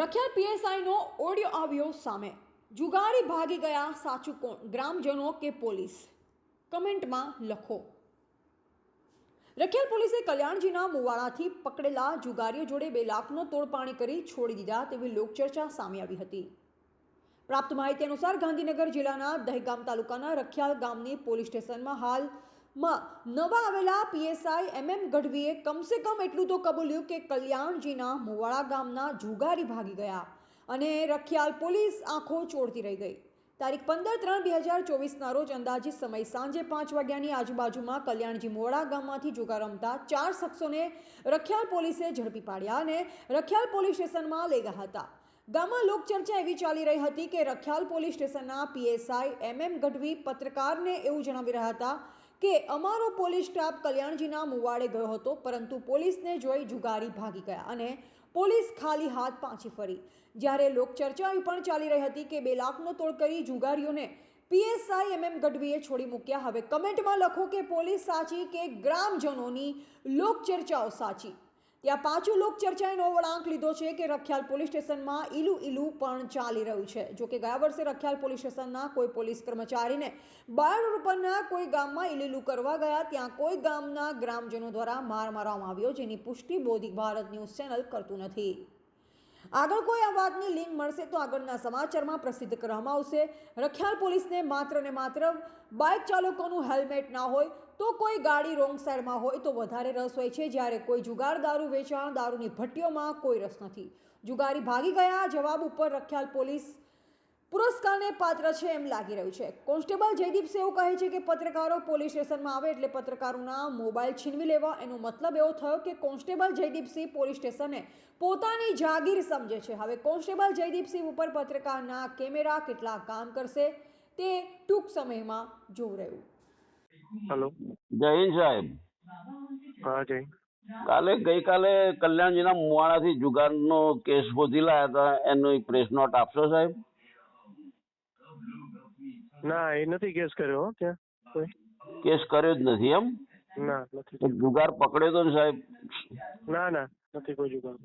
Rakhial પીએસઆઈનો audio આવ્યો સામે. જુગારી ભાગી ગયા સાચું કોણ? ગ્રામજનો કે પોલીસ? કમેન્ટમાં લખો. રખિયાલ પોલીસે કલ્યાણજીના મુવાડાથી પકડેલા જુગારીઓ જોડે બે લાખનો તોડપાણી કરી છોડી દીધા તેવી લોકચર્ચા સામે આવી હતી. પ્રાપ્ત માહિતી અનુસાર ગાંધીનગર જિલ્લાના દહેગામ તાલુકાના રખિયાલ ગામની પોલીસ સ્ટેશનમાં હાલમાં નવા આવેલા પીએસઆઈ એમ એમ ગઢવીએ કમસે કમ એટલું તો કબૂલ્યું કે કલ્યાણજીના મુવાડા ગામના જુગારી ભાગી ગયા અને રખિયાલ પોલીસ આંખો ચોળતી રહી ગઈ. તારીખ પંદર ત્રણ બે હજાર ચોવીસના રોજ અંદાજિત સમય સાંજે પાંચ વાગ્યાની આજુબાજુમાં કલ્યાણજી મોડા ગામમાંથી જુગાર રમતા ચાર શખ્સોને રખિયાલ પોલીસે ઝડપી પાડ્યા અને રખિયાલ પોલીસ સ્ટેશનમાં લઈ ગયા હતા. ગામમાં લોકચર્ચા એવી ચાલી રહી હતી કે રખિયાલ પોલીસ સ્ટેશનના પીએસઆઈ એમ એમ ગઢવી પત્રકારને એવું જણાવી રહ્યા હતા કે અમારો પોલીસ સ્ટાફ કલ્યાણજીના મુવાડે ગયો હતો, પરંતુ પોલીસને જોઈ જુગારી ભાગી ગયા અને પોલીસ ખાલી હાથ પાછી ફરી. જ્યારે લોકચર્ચા પણ ચાલી રહી હતી કે બે લાખનો તોડ કરી જુગારીઓને પીએસઆઈ એમ એમ ગઢવીએ છોડી મૂક્યા, હવે કમેન્ટમાં લખો કે પોલીસ સાચી કે ગ્રામજનોની લોકચર્ચાઓ સાચી? ત્યાં પાછું લોકચર્ચાએ નવો વળાંક લીધો છે કે રખિયાલ પોલીસ સ્ટેશનમાં ઈલુ ઈલુ પણ ચાલી રહ્યું છે. જો કે ગયા વર્ષે રખિયાલ પોલીસ સ્ટેશનના કોઈ પોલીસ કર્મચારીને બાર રૂપિયાના કોઈ ગામમાં ઈલુ ઈલુ કરવા ગયા, ત્યાં કોઈ ગામના ગ્રામજનો દ્વારા માર મારવામાં આવ્યો, જેની પુષ્ટિ બોધિક ભારત ન્યૂઝ ચેનલ કરતું નથી. આગળ કોઈ આ વાતની લિંક મળશે તો આગળના સમાચારમાં પ્રસિદ્ધ કરવામાં આવશે. રખિયાલ પોલીસને માત્ર ને માત્ર બાઇક ચાલકોનું હેલ્મેટ ના હોય તો કોઈ ગાડી રોંગ સાઈડમાં હોય તો વધારે રસ હોય છે. જ્યારે કોઈ જુગાર દારૂ વેચાણ, દારૂની ભટ્ટીઓમાં કોઈ રસ નથી. જુગારી ભાગી ગયા. જવાબ ઉપર રખિયાલ પોલીસ પુરસ્કારને પાત્ર છે એમ લાગી રહ્યું છે. કોન્સ્ટેબલ જયદીપ એવું કહે છે કે પત્રકારો પોલીસ સ્ટેશનમાં આવે એટલે પત્રકારોના મોબાઈલ છીનવી લેવા એનો મતલબ એવો થયો કે કોન્સ્ટેબલ જયદીપસિંહ પોલીસ સ્ટેશને પોતાની જાગીર સમજે છે. હવે કોન્સ્ટેબલ જયદીપસિંહ ઉપર પત્રકારના કેમેરા કેટલા કામ કરશે તે ટૂંક સમયમાં જોવું રહ્યું. હેલો. જય હિન્દ સાહેબ. હા જય કાલે ગઈકાલે કલ્યાણજીના મુવાડાથી જુગારનો કેસ શોધી લાયા હતા. એનો પ્રેસ નોટ આપશો સાહેબ? ના એ નથી કેસ કર્યો હો ત્યાં કોઈ. કેસ કર્યો જ નથી એમ? ના નથી જુગાર પકડ્યો તો ને સાહેબ? ના ના નથી કોઈ જુગાર.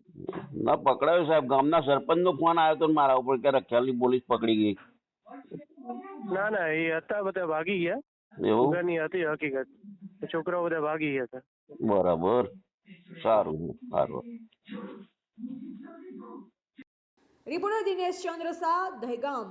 ના પકડાયો સાહેબ. ગામના સરપંચનો ફોન આવ્યો તો મારા ઉપર કે રખિયાલની પોલીસ પકડી ગઈ. ના ના એ હતા બધા ભાગી ગયા. એવું? જુગારની હતી હકીકત. એ છોકરાઓ બધા ભાગી ગયા હતા. બરાબર. સારું સારું. રિપોર્ટર દિનેશ ચંદ્ર શાહ દહેગામ.